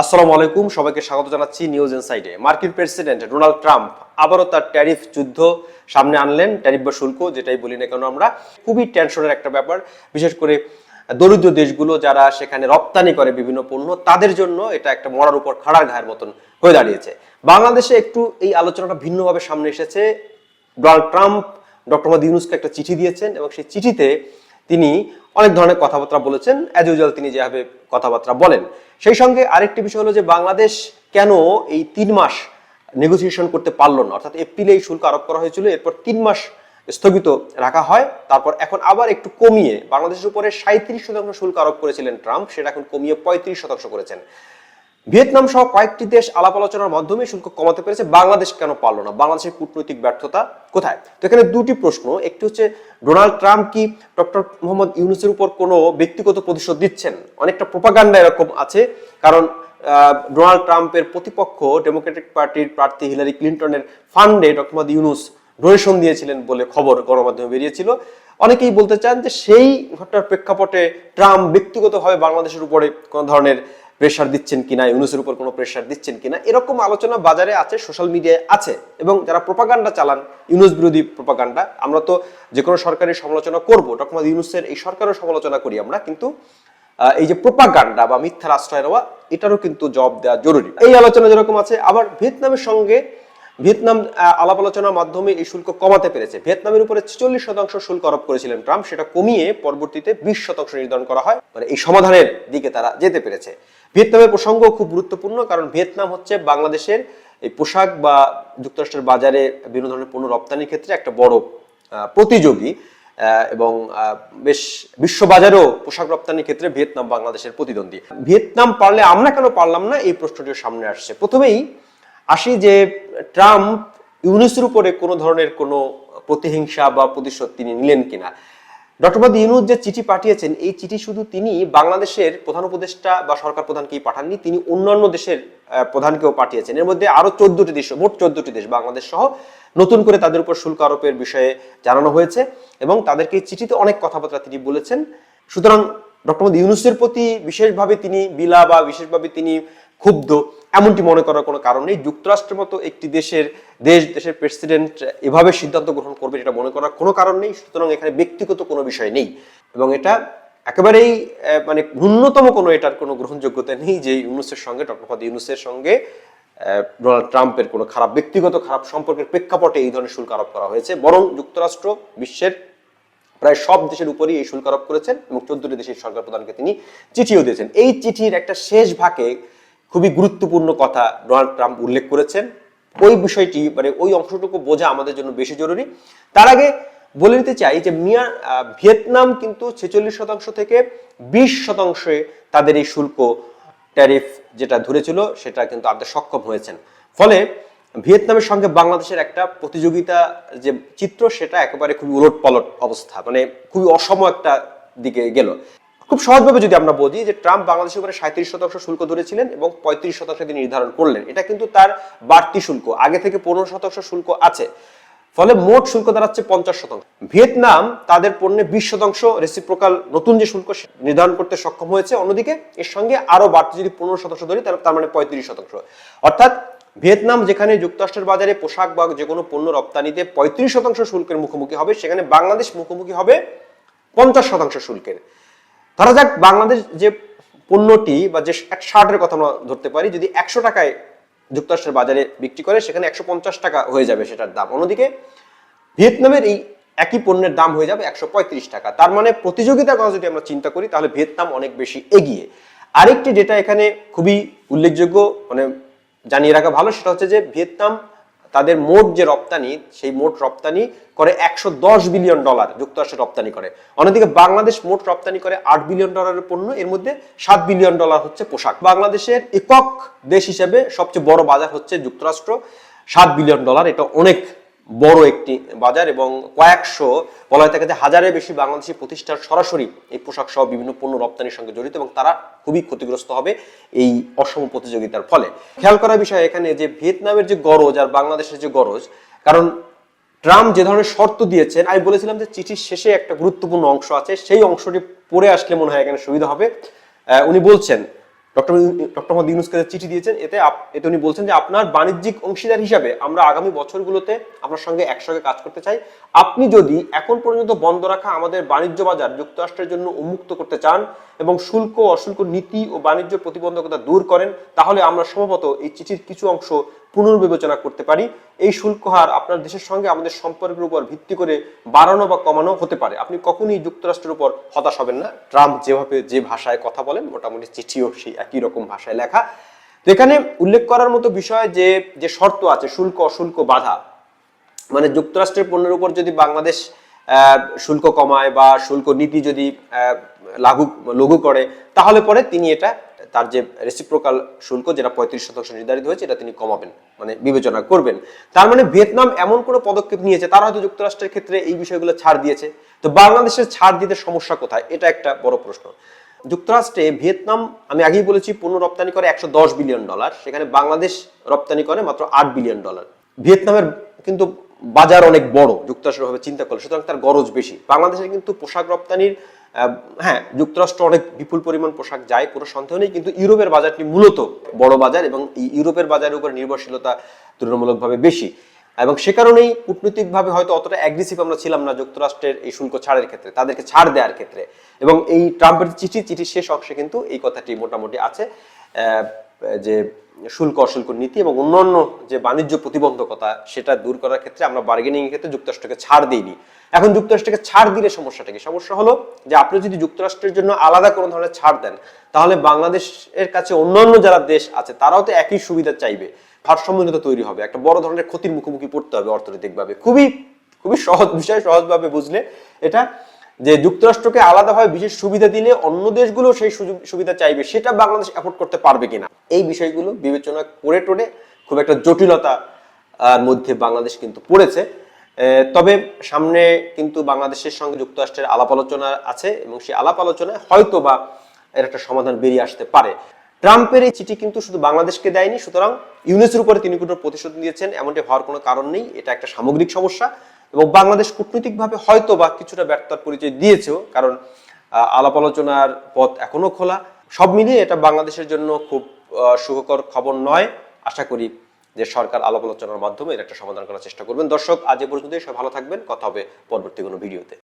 আসসালামু আলাইকুম, সবাইকে স্বাগত জানাচ্ছি নিউজ ইনসাইডে মার্কিন প্রেসিডেন্ট ডোনাল্ড ট্রাম্প আবারও তার ট্যারিফ যুদ্ধ সামনে আনলেন। ট্যারিফ বা শুল্ক যেটাই বলি না কেন আমরা, খুবই টেনশনের একটা ব্যাপার। বিশেষ করে দরিদ্র দেশগুলো যারা সেখানে রপ্তানি করে বিভিন্ন পণ্য, তাদের জন্য এটা একটা মরার উপর খাড়ার ঘায়ের মতন হয়ে দাঁড়িয়েছে। বাংলাদেশে একটু এই আলোচনাটা ভিন্নভাবে সামনে এসেছে। ডোনাল্ড ট্রাম্প ডক্টর মোহাম্মদ ইউনুসকে একটা চিঠি দিয়েছেন এবং সেই চিঠিতে তিনি অনেক ধরনের কথাবার্তা বলেছেন অ্যাজ ইউজুয়াল তিনি যেভাবে কথাবার্তা বলেন। সেই সঙ্গে আরেকটি বিষয় হলো যে বাংলাদেশ কেন এই তিন মাস নেগোসিয়েশন করতে পারল না? অর্থাৎ এপ্রিলে এই শুল্ক আরোপ করা হয়েছিল, এরপর তিন মাস স্থগিত রাখা হয়, তারপর এখন আবার একটু কমিয়ে বাংলাদেশের উপরে সাঁত্রিশ শতাংশ শুল্ক আরোপ করেছিলেন ট্রাম্প, সেটা এখন কমিয়ে পঁয়ত্রিশ শতাংশ করেছেন। ভিয়েতনাম সহ কয়েকটি দেশ আলাপ আলোচনার মাধ্যমে শুল্ক কমাতে পেরেছে। বাংলাদেশ কেন পারল না? বাংলাদেশের কূটনৈতিক ব্যর্থতা কোথায়? তো এখানে দুটি প্রশ্ন। একটি হচ্ছে, ডোনাল্ড ট্রাম্প কি ডক্টর মোহাম্মদ ইউনুসের উপর কোনো ব্যক্তিগত প্রতিশোধ দিচ্ছেন? অনেকটা প্রোপাগান্ডা এরকম আছে, কারণ ডোনাল্ড ট্রাম্পের প্রতিপক্ষ ডেমোক্রেটিক পার্টির প্রার্থী হিলারি ক্লিন্টনের ফান্ডে ডক্টর মোহাম্মদ ইউনুস ডোনেশন দিয়েছিলেন বলে খবর গণমাধ্যমে বেরিয়েছিল। অনেকেই বলতে চান যে সেই ঘটনার প্রেক্ষাপটে ট্রাম্প ব্যক্তিগতভাবে বাংলাদেশের উপরে কোনো ধরনের প্রেশার দিচ্ছেন কিনা, ইউনুসের উপর কোনো প্রেশার দিচ্ছেন কিনা, এরকম আলোচনা বাজারে আছে সোশ্যাল মিডিয়ায় আছে। এবং যারা প্রোপাগান্ডা চালান, ইউনুস বিরোধী প্রোপাগান্ডা আমরা তো যে কোনো সরকারের সমালোচনা করব ডক্টর ইউনুসের এই সরকারের সমালোচনা করি আমরা, কিন্তু এই যে প্রোপাগান্ডা বা মিথ্যার আশ্রয় নেওয়া এটারও কিন্তু জবাব দেওয়া জরুরি। এই আলোচনা যেরকম আছে, আবার ভিয়েতনামের সঙ্গে ভিয়েতনাম আলাপ আলোচনার মাধ্যমে এই শুল্ক কমাতে পেরেছে। ভিয়েতনামের উপরে ছেচল্লিশ শতাংশ শুল্ক আরোপ করেছিলেন ট্রাম্প। সেটা কমিয়ে পরবর্তীতে বিশ শতাংশ নির্ধারণ করা হয়। মানে এই সমাধানের দিকে তারা যেতে পেরেছে। ভিয়েতনামের প্রসঙ্গ খুব গুরুত্বপূর্ণ, কারণ ভিয়েতনাম হচ্ছে বাংলাদেশের এই পোশাক বা যুক্তরাষ্ট্রের বাজারে বিভিন্ন ধরনের পণ্য রপ্তানির ক্ষেত্রে একটা বড় প্রতিযোগী এবং বেশ বিশ্ববাজারেও পোশাক রপ্তানির ক্ষেত্রে ভিয়েতনাম বাংলাদেশের প্রতিদ্বন্দ্বী। ভিয়েতনাম পারলে আমরা কেন পারলাম না? এই প্রশ্নটিও সামনে আসছে। প্রথমেই আসি যে ট্রাম্প ইউনুসের উপরে কোনো ধরনের কোনো প্রতিহিংসা বা প্রতিশোধ তিনি নিলেন কিনা। ডক্টর মোহাম্মদ ইউনুস যে চিঠি পাঠিয়েছেন, এই চিঠি শুধু তিনি বাংলাদেশের প্রধান উপদেষ্টা বা সরকার প্রধানকেই পাঠাননি, তিনি অন্যান্য দেশের প্রধানকেও পাঠিয়েছেন। এর মধ্যে আরও চোদ্দটি দেশ, মোট চোদ্দটি দেশ, বাংলাদেশ সহ নতুন করে তাদের উপর শুল্ক আরোপের বিষয়ে জানানো হয়েছে এবং তাদেরকে চিঠিতে অনেক কথাবার্তা তিনি বলেছেন। সুতরাং ডক্টর মোহাম্মদ ইউনুসের প্রতি বিশেষভাবে তিনি বিলা বা বিশেষভাবে তিনি ক্ষুব্ধ। এমনটি মনে করার কোনো কারণ নেই। যুক্তরাষ্ট্রের মতো একটি দেশের দেশ, দেশের প্রেসিডেন্ট এভাবে সিদ্ধান্ত গ্রহণ করবে এটা মনে করার কোনো কারণ নেই, সুতরাং এখানে ব্যক্তিগত কোনো বিষয় নেই। এবং এটা একেবারেই মানে ন্যূনতম কোনো এটার কোনো গ্রহণযোগ্যতা নেই যে ইউনুসের সঙ্গে, ডক্টর মোহাম্মদ ইউনুসের সঙ্গে ডোনাল্ড ট্রাম্পের কোনো খারাপ, ব্যক্তিগত খারাপ সম্পর্কের প্রেক্ষাপটে এই ধরনের শুল্ক আরোপ করা হয়েছে। বরং যুক্তরাষ্ট্র বিশ্বের প্রায় সব দেশের উপরই এই শুল্ক আরোপ করেছেন এবং চোদ্দটি দেশের সরকার প্রধানকে তিনি চিঠিও দিয়েছেন। এই চিঠির একটা শেষ ভাগে খুবই গুরুত্বপূর্ণ কথা ডোনাল্ড ট্রাম্প উল্লেখ করেছেন। ওই বিষয়টি মানে ওই অংশটুকু বোঝা আমাদের জন্য বেশি জরুরি। তার আগে বলে নিতে চাই যে মিয়া ভিয়েতনাম কিন্তু ছেচল্লিশ শতাংশ থেকে বিশ শতাংশে তাদের এই শুল্ক ট্যারিফ যেটা ধরেছিল, সেটা কিন্তু আনতে সক্ষম হয়েছেন। ফলে ভিয়েতনামের সঙ্গে বাংলাদেশের একটা প্রতিযোগিতা যে চিত্র, সেটা একেবারে খুবই উলট পালট অবস্থা মানে খুবই অসম একটা দিকে গেল। খুব সহজভাবে যদি আমরা বুঝি যে ট্রাম্প বাংলাদেশের উপরে সাঁত্রিশ শতাংশ শুল্ক ধরেছিলেন এবং পঁয়ত্রিশ শতাংশ তিনি নির্ধারণ করলেন। এটা কিন্তু তার বাড়তি শুল্ক। আগে থেকে পনেরো শতাংশ শুল্ক আছে। ফলে মোট শুল্ক দাঁড়াচ্ছে পঞ্চাশ শতাংশ। ভিয়েতনাম তাদের পণ্যে বিশ শতাংশ রেসিপ্রোকাল নতুন যে শুল্ক নির্ধারণ করতে সক্ষম হয়েছে, অন্যদিকে এর সঙ্গে আরও বাড়তি যদি পনেরো শতাংশ ধরি তাহলে তার মানে পঁয়ত্রিশ শতাংশ। অর্থাৎ ভিয়েতনাম যেখানে যুক্তরাষ্ট্রের বাজারে পোশাক বা যে কোনো পণ্য রপ্তানিতে পঁয়ত্রিশ শতাংশ শুল্কের মুখোমুখি হবে, সেখানে বাংলাদেশ মুখোমুখি হবে পঞ্চাশ শতাংশ শুল্কের। ধরা যাক বাংলাদেশ যে পণ্যটি বা যে এক শার্টের কথা আমরা ধরতে পারি, যদি একশো টাকায় যুক্তরাষ্ট্রের বাজারে বিক্রি করে, সেখানে একশো পঞ্চাশ টাকা হয়ে যাবে সেটার দাম। অন্যদিকে ভিয়েতনামের এই একই পণ্যের দাম হয়ে যাবে একশো পঁয়ত্রিশ টাকা। তার মানে প্রতিযোগিতার কথা যদি আমরা চিন্তা করি, তাহলে ভিয়েতনাম অনেক বেশি এগিয়ে। আরেকটি যেটা এখানে খুবই উল্লেখযোগ্য মানে জানিয়ে রাখা ভালো, সেটা হচ্ছে যে ভিয়েতনাম তাদের মোট যে রপ্তানি, সেই মোট রপ্তানি করে একশো দশ বিলিয়ন ডলার যুক্তরাষ্ট্রে রপ্তানি করে। অন্যদিকে বাংলাদেশ মোট রপ্তানি করে আট বিলিয়ন ডলারের পণ্য, এর মধ্যে সাত বিলিয়ন ডলার হচ্ছে পোশাক। বাংলাদেশের একক দেশ হিসেবে সবচেয়ে বড় বাজার হচ্ছে যুক্তরাষ্ট্র, সাত বিলিয়ন ডলার, এটা অনেক বড় একটি বাজার এবং কয়েকশো বলা হয়ে থাকে যে হাজারের বেশি বাংলাদেশি প্রতিষ্ঠান সরাসরি এই পোশাক সহ বিভিন্ন পণ্য রপ্তানির সঙ্গে জড়িত এবং তারা খুবই ক্ষতিগ্রস্ত হবে এই অসম প্রতিযোগিতার ফলে। খেয়াল করার বিষয় এখানে যে ভিয়েতনামের যে গরজ আর বাংলাদেশের যে গরজ, কারণ ট্রাম্প যে ধরনের শর্ত দিয়েছেন, আমি বলেছিলাম যে চিঠির শেষে একটা গুরুত্বপূর্ণ অংশ আছে, সেই অংশটি পড়ে আসলে মনে হয় এখানে সুবিধা হবে। উনি বলছেন ডক্টর মোহাম্মদ ইউনুসকে চিঠি দিয়েছেন, এতে এতে উনি বলছেন যে আপনার বাণিজ্যিক অংশীদার হিসাবে আমরা আগামী বছরগুলোতে আপনার সঙ্গে একসঙ্গে কাজ করতে চাই। আপনি যদি এখন পর্যন্ত বন্ধ রাখা আমাদের বাণিজ্য বাজার যুক্তরাষ্ট্রের জন্য উন্মুক্ত করতে চান এবং শুল্ক অশুল্ক নীতি ও বাণিজ্য প্রতিবন্ধকতা দূর করেন, তাহলে আমরা সম্ভবত এই চিঠির কিছু অংশ পুনর্বিবেচনা করতে পারি। এই শুল্ক হার আপনার দেশের সঙ্গে আমাদের সম্পর্কের উপর ভিত্তি করে বাড়ানো বা কমানো হতে পারে। আপনি কখনই যুক্তরাষ্ট্রের উপর হতাশ হবেন না। ট্রাম্প যেভাবে যে ভাষায় কথা বলেন, মোটামুটি চিঠিও সেই একই রকম ভাষায় লেখা। এখানে উল্লেখ করার মতো বিষয় যে যে শর্ত আছে, শুল্ক, অশুল্ক বাধা। মানে যুক্তরাষ্ট্রের পণ্যের উপর যদি বাংলাদেশ শুল্ক কমায় বা শুল্ক নীতি যদি লাগু, লঘু করে, তাহলে পরে তিনি এটা তার যে রেসিপ্রোকাল শুল্ক যেটা পঁয়ত্রিশ শতাংশ নির্ধারিত হয়েছে, এটা তিনি কমাবেন মানে বিবেচনা করবেন। তার মানে ভিয়েতনাম এমন কোনো পদক্ষেপ নিয়েছে, তারা হয়তো যুক্তরাষ্ট্রের ক্ষেত্রে এই বিষয়গুলো ছাড় দিয়েছে। তো বাংলাদেশের ছাড় দিতে সমস্যা কোথায়? এটা একটা বড় প্রশ্ন। যুক্তরাষ্ট্রে ভিয়েতনাম, আমি আগেই বলেছি, পণ্য রপ্তানি করে একশো দশ বিলিয়ন ডলার, সেখানে বাংলাদেশ রপ্তানি করে মাত্র আট বিলিয়ন ডলার। ভিয়েতনামের কিন্তু বাজার অনেক বড়, যুক্তরাষ্ট্র ভাবে চিন্তা করলে, সুতরাং তার গরজ বেশি। বাংলাদেশের কিন্তু পোশাক রপ্তানির হ্যাঁ যুক্তরাষ্ট্র অনেক বিপুল পরিমাণ পোশাক যায়, কোনো সন্দেহ নেই, কিন্তু ইউরোপের বাজারটি মূলত বড় বাজার এবং ইউরোপের বাজারের উপর নির্ভরশীলতা তুলনামূলকভাবে বেশি। এবং সে কারণেই কূটনৈতিকভাবে হয়তো অতটা অ্যাগ্রেসিভ আমরা ছিলাম না যুক্তরাষ্ট্রের এই শুল্ক ছাড়ের ক্ষেত্রে, তাদেরকে ছাড় দেওয়ার ক্ষেত্রে। এবং এই ট্রাম্পের চিঠি, চিঠির শেষ অংশে কিন্তু এই কথাটি মোটামুটি আছে যে শুল্ক, অশুল্ক নীতি এবং অন্যান্য যে বাণিজ্য প্রতিবন্ধকতা, সেটা দূর করার ক্ষেত্রে আমরা বার্গেনিং এর ক্ষেত্রে যুক্তরাষ্ট্রকে ছাড় দিইনি। এখন যুক্তরাষ্ট্রকে ছাড় দিলে সমস্যাটা কি? সমস্যা হলো যে আপনি যদি যুক্তরাষ্ট্রের জন্য আলাদা কোনো ধরনের ছাড় দেন, তাহলে বাংলাদেশের কাছে অন্যান্য যারা দেশ আছে, তারাও তো একই সুবিধা চাইবে। ভারসাম্যহীনতা তৈরি হবে, একটা বড় ধরনের ক্ষতির মুখোমুখি পড়তে হবে অর্থনৈতিকভাবে। খুবই খুবই সহজ বিষয়, সহজভাবে বুঝলে এটা। যে যুক্তরাষ্ট্রকে আলাদাভাবে বিশেষ সুবিধা দিলে অন্য দেশগুলো সেই সুবিধা চাইবে, সেটা বাংলাদেশ অ্যাফোর্ড করতে পারবে কিনা? এই বিষয়গুলো বিবেচনা করে টোরে খুব একটা জটিলতা মধ্যে বাংলাদেশ কিন্তু পড়েছে। তবে সামনে কিন্তু বাংলাদেশের সঙ্গে যুক্তরাষ্ট্রের আলাপ আলোচনা আছে এবং সেই আলাপ আলোচনায় হয়তো বা এর একটা সমাধান বেরিয়ে আসতে পারে। ট্রাম্পের এই চিঠি কিন্তু শুধু বাংলাদেশকে দেয়নি, সুতরাং ইউনেসের উপরে তিনি কোনো প্রতিশোধ নিয়েছেন, এমনটি হওয়ার কোনো কারণ নেই। এটা একটা সামগ্রিক সমস্যা। এবং বাংলাদেশ কূটনৈতিকভাবে হয়তো বা কিছুটা ব্যর্থতার পরিচয় দিয়েছেও, কারণ আলাপ আলোচনার পথ এখনও খোলা। সব মিলিয়ে এটা বাংলাদেশের জন্য খুব সুখকর খবর নয়। আশা করি যে সরকার আলাপ আলোচনার মাধ্যমে এর একটা সমাধান করার চেষ্টা করবেন। দর্শক, আজ এ পর্যন্তই। সব ভালো থাকবেন। কথা হবে পরবর্তী কোনো ভিডিওতে।